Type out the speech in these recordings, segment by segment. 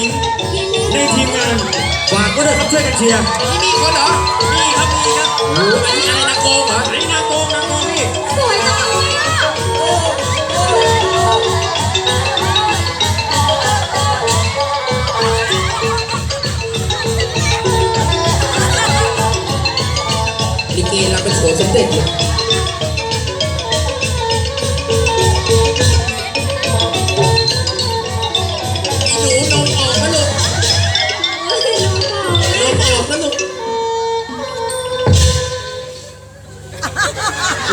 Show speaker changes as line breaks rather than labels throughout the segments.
ญิงในทีมงานฝากก็ด้วยครับช่วยกันเชียร์
นี่มีคนเหรอ
นี่ครับนี่ครับ
โอ้อันนี้อะไรนะโกงเหรอ
ไหนนางโกงนางโกงนี่
สวยจังเลยอะ
ลิเกเราเป็นโขนสมเด็จอยู่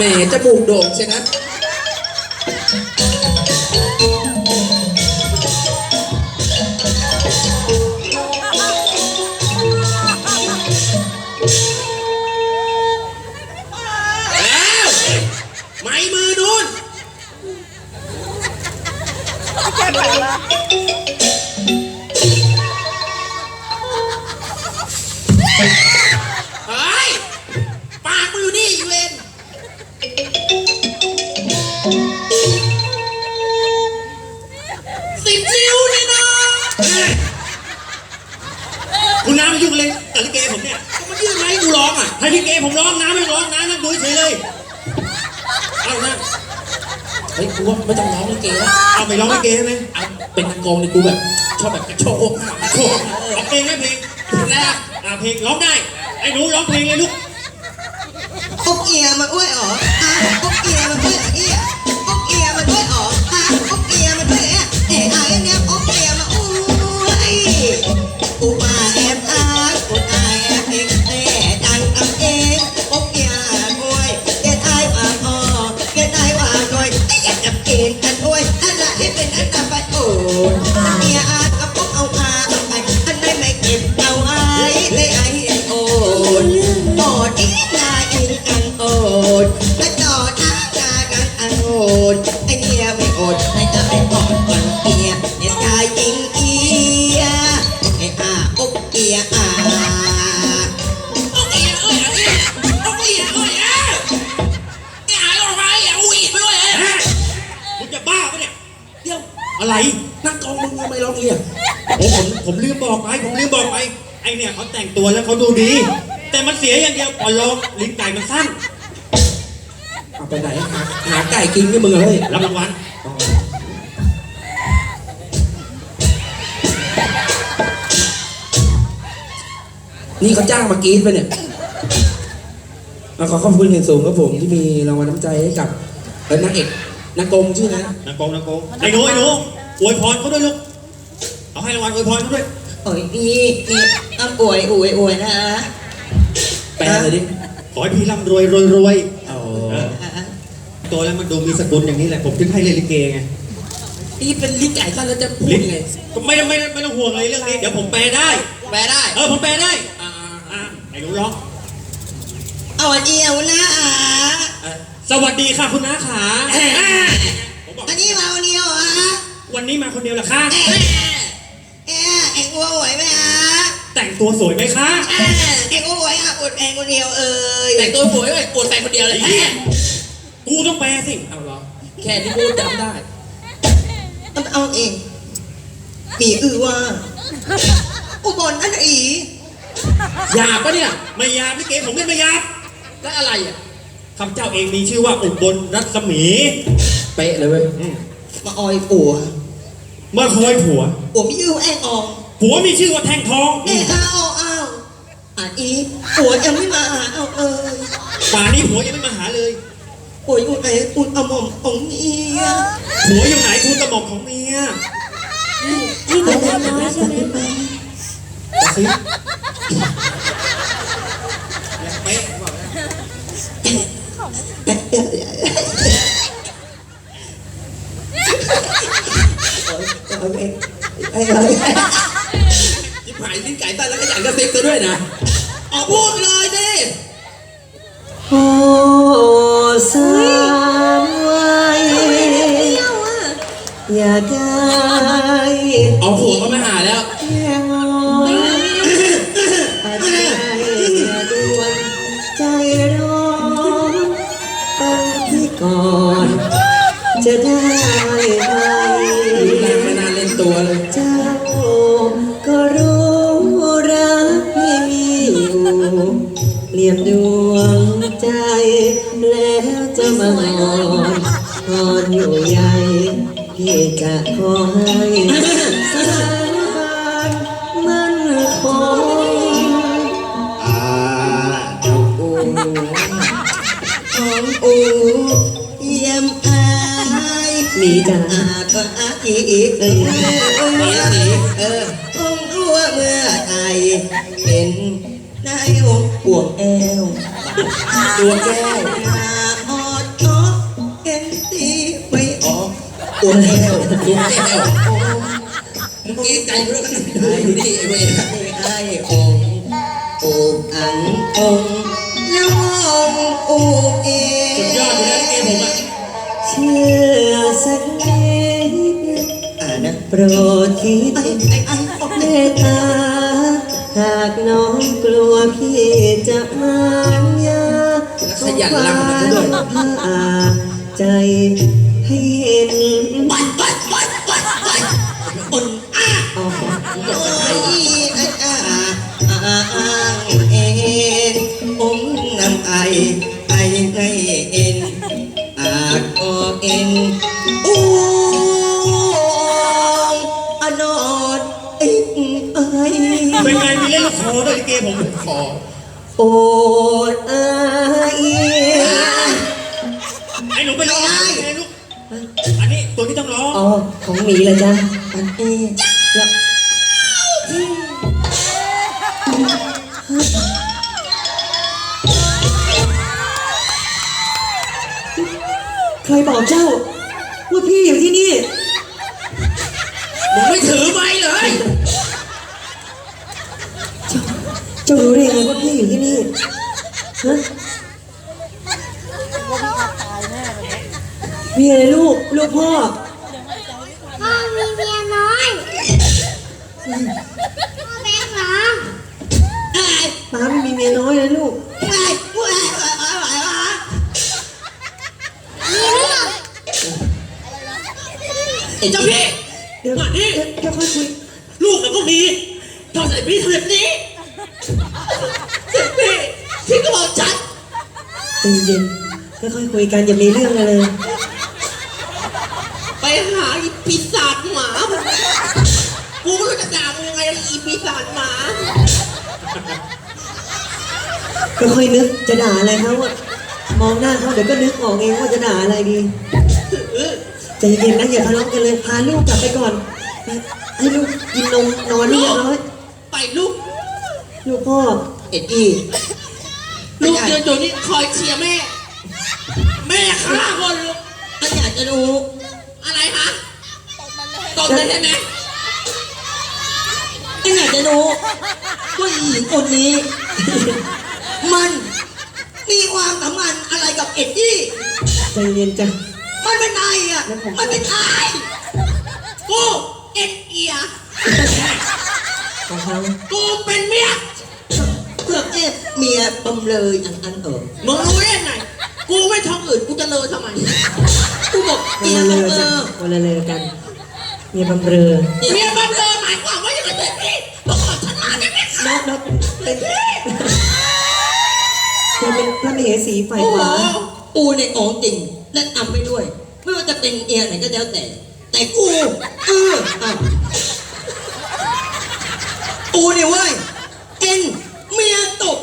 แหมจมูกโด่งใช่ไห
ม
กูว่าไม่ต้องร้องลิเกแล้ว
เอาไปร้องลิเกใช่ไหม
เอาเป็นนักกองนี่กูแบบชอบแบบกระโชกมากกระโช
โอ้
ก
เอาเพลงไหมเพลง
นะ
อ่าเพลงร้องได้ไอ้หนูร้องเพลงเลยลูก
อกเอียมาอ้วยเหรอฮะอกเอียมา อะ
ไร
นักกองมึงทำไมร้องเอีย
โอ้ผมผมลืมบอกไปผมลืมบอกไปไอเนี่ยเขาแต่งตัวแล้วเขาดูดี แต่มันเสียอย่างเดียวพอร้องลิ้นไก่มันสั้น
เอาไปไหนหาหาไก่กินกับมึงเหรอเฮ้ย
รับรางวัล
นี่เขาจ้างมากรีดไปเนี่ยแล้วขอขอบคุณอย่างสูงครับผมที่มีรางวัลน้ำใจให้กับเออนางเอกนางกงชื่ออะไรนะ
นางโกงนางโกงไอ้หนูไอ้หนู อวยพรเขาด้วยลูกเอาให้รางวัลอวยพรเขาด้วย
โอ้ยนี่นี่อ้ำอวยอวยอวยนะ
แปลเลยดิ
ขอให้พี่ร่ำรวยรวยรวย
อ๋อ
อะ
โตแล้วมันดูมีสกุลอย่างนี้แหละ ผมถึงให้เล่นลิเกไง
นี่เป็นลิ้นไก่สั้นแล้วจะพูดยังไง
ก็ไม่ไม่ไม่ต้องห่วงเลยเรื่องนี้ เดี๋ยวผมแปลได้
แปลได้
เออผมแปลได้
อ่า
อะไอ้หนูร้อง
เอาอันเอียวนะอะ
อ่า
สวัสดีค่ะคุณน้าขาผมบอก
อันนี้มาวันเดียวอะ
วันนี้มาคนเดียวเหรอคะ
เอ๊ะเอ๊ะเอ็งอ้วนไหวไหมอะ
แต่งตัวสวยไหมคะ
เอ๊ะเอ็งอ้วนไหวอะอดเองคนเดียวเอ้ย
แต่งตัวสวยไว้ปวดใส่คนเดียวเลย
ไอ้เหี้ยกูต้องแปลสิ
เอาเหรอ แค่นี้กูจำได้
เอาเอาเองปีอือว่า อุบลอันอี
หยาบปะเนี่ย
ไม่ยาบลิเกผมเล่นไม่ยาบ
แล้วอะไรอะ
ข้าพเจ้าเองมีชื่อว่าอุบลรัศมี
เป๊ะเลยเว้ย
มา
ออยปัว
มื่อเคยผัว
ปัวมีอือแองออง
ผัวมีชื่อว่าแท่งทอง
เอ๊ะอ้าวอ้าวอ่านอีปัวยังไม่มาหาเอาเอ้ย
ป่านนี้ผัวยังไม่มาหาเลย
ปัวอยู่ไหนปุนเอาหม่อมของเมีย
ผัวอยู่ไหนทูลกระหม่อมของเมีย
นี่หนูน้อยใช่ไหม
สิ
เป๊ะบอกนะ
เอเองไอ้เอ้ย
จิบหายลิ้นไก่ตั้นแล้วก็อยากกระซิบซะด้วยนะออกพูดเลยดิ
โอ้สามวัย
เที่ยวอะ
อยากได้
เอาผัวก็ไม่หา
มางอน
น
อนอยู่ใหญ่พี่จะขอให้สถานการณ์มันคง
อ่าเจ้าปูของอูเยี่ยมอาย
มีจ้า
อาก็อาอีกเออองค์เออองค์รู้ว่าเมื่อไอเป็นนายองค์ปวงแอวดวงแก้ว ไม่ออกปวงแอวดวแก้วมึงกินไก่กูแล้วกันไอ้นี่เว้ยไอ้องค์อูอังองค์แล้วองค์อูเอ
สุดยอดอยู่แล้วลิเกมผมอะ
เชื่อสักนิด
อ่านะ
โปรดคิด
ไอ้อ้ไอ้ออก
เมตตาหากน้องกลัวพี่จะมายา
ขยันรำนะด้วย
ผ้า ใจ ให้เห็น
ไปไปไปไปไปอุ่นอะ
อ๋อ
โอ้ยไอ้าอ่าอาเอ็นผมนำไอไอในเอ็นอาจออกเอ็นอู้อนอดเอ็นไอ
เป็นไงมีเล่นละครด้วยเกผมขอ
โอ้ ของหมีเหรอจ๊ะ
อันเอ็น
แล้วใครบอกเจ้า ว่าพี่อยู่ที่นี่
มึงไม่ถือไม้เลย
เจ้ารู้ได้ยังไงว่าพี่อยู่ที่นี่ฮะมีอะไรลูก ลูกพ่อ ป้าไม่มีเมียน้อยนะลูก
ไอ้ผู้ไอ้ไอ้ไอ้ไอ้
มีเรื่อง
ไอ้เจ้าพี่
เดี๋ยวเดี๋ยวเดี๋ยวค่อยคุย
ลูกมันก็มีทำไมพี่ทำแบบนี้เจ็บพี่พี่ก็บอกฉัน
ใจเย็นค่อยๆคุยกันอย่ามีเรื่องอะไรเลย
ไปหาอีปีศาจหมากูไม่รู้จะด่ามึงยังไงอีปีศาจหมา
ก็ค่อยนึกจะด่าอะไรเขาอะมองหน้าเขาเดี๋ยวก็นึกออกเองว่าจะด่าอะไรดีใจเย็นนะอย่าทะเลาะกันเลยพาลูกกลับไปก่อนให้ลูกกินนมนอนให้เรียบร้อย
ไปลูก
ลูกพ่อ
เอ็ดดี้ลูกยืนอยู่นี่คอยเชียร์แม่ แม่ข้าคนลูกมันอยากจะรู้อะไรคะตบเลยใช่ไหมมันอยากจะรู้ว่าหญิงคนนี้มันมีความสัมพันธ์อะไรกับเอ็ดดี้
ใจเย็นจ้ะ
มันเป็นไงอะ มันเป็นไงกูเอ็ดเอีย
ของเขา
กูเป็นเมียเพื่อเอ็ดเมียบำเลยอันอันเออมึงรู้ได้ไงกูไม่ท้องอื่นกูจะเลอทำไม กูบอก
วั
เมี
น
ย
ละเล
บำ
อ
เล
จ้ะ
อ
วันละเลอกัน เมียบำเรอ
เมียบำเลอหมายความว่าอย่างไรเด็กพี่บอกขอฉันมาได้ไหม
น้องน้องเป็นคุณเป็นพระมเหสีฝ่าย
โอ้
ข
โห
วา
กูในของจริง และทำไปด้วย ไม่ว่าจะเป็นเอียไหนก็แล้วแต่ แต่กูเอออะกูเนี่ยเว้ยเอ็
นเมี
ยตก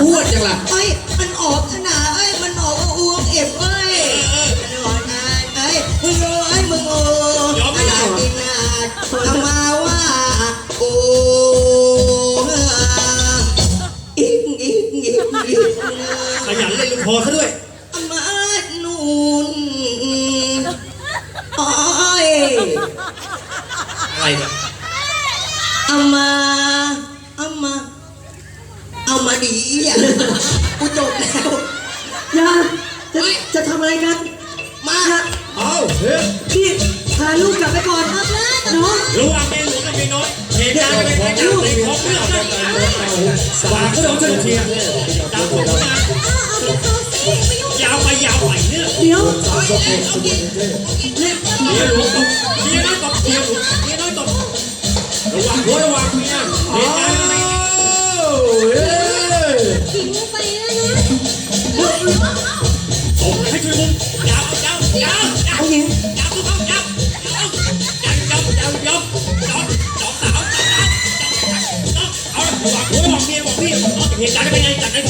พู
ด
จัง
ล่ะ
เอ้ยมันออกขนาดเอ้ยมันออกอ้วงเอ็บเอ้ยมันออกนาเอ้ยมึงรู้ไอ้มึงโอ้ขนาดกินนาดทำมาว่าโอ้อิงอิงอิงอิง
ขยันเล่นลูกคอซะด้วย
อมานูนโอ้ย
อะไรเนี่ย
อามาเอามา เอามาดีอะกูจบแล้ว
อย่าจะจะทำอะไรกัน
มา
อย่า
เอาเฮ้ย
พี่พาลูกกลับไปก่อนน้อง
ระหว่างเมียหลวงกับเมียน้อยเหตุการณ์เป็นไปตามในของเรื่องนะฝากผู้ชมช่วยเชียร์ตามผมนะยาวไปยาวไปเนี่ย
เดี๋ยว
เมียหลวงตบเมียน้อยตบเมียหลวงเมียน้อยตบระวังหัวระวังเมียเหตุการณ์ เอาระวังหัวระวังเมียบอกพี่เหตุการณ์เป็นไงจากนผมเนี่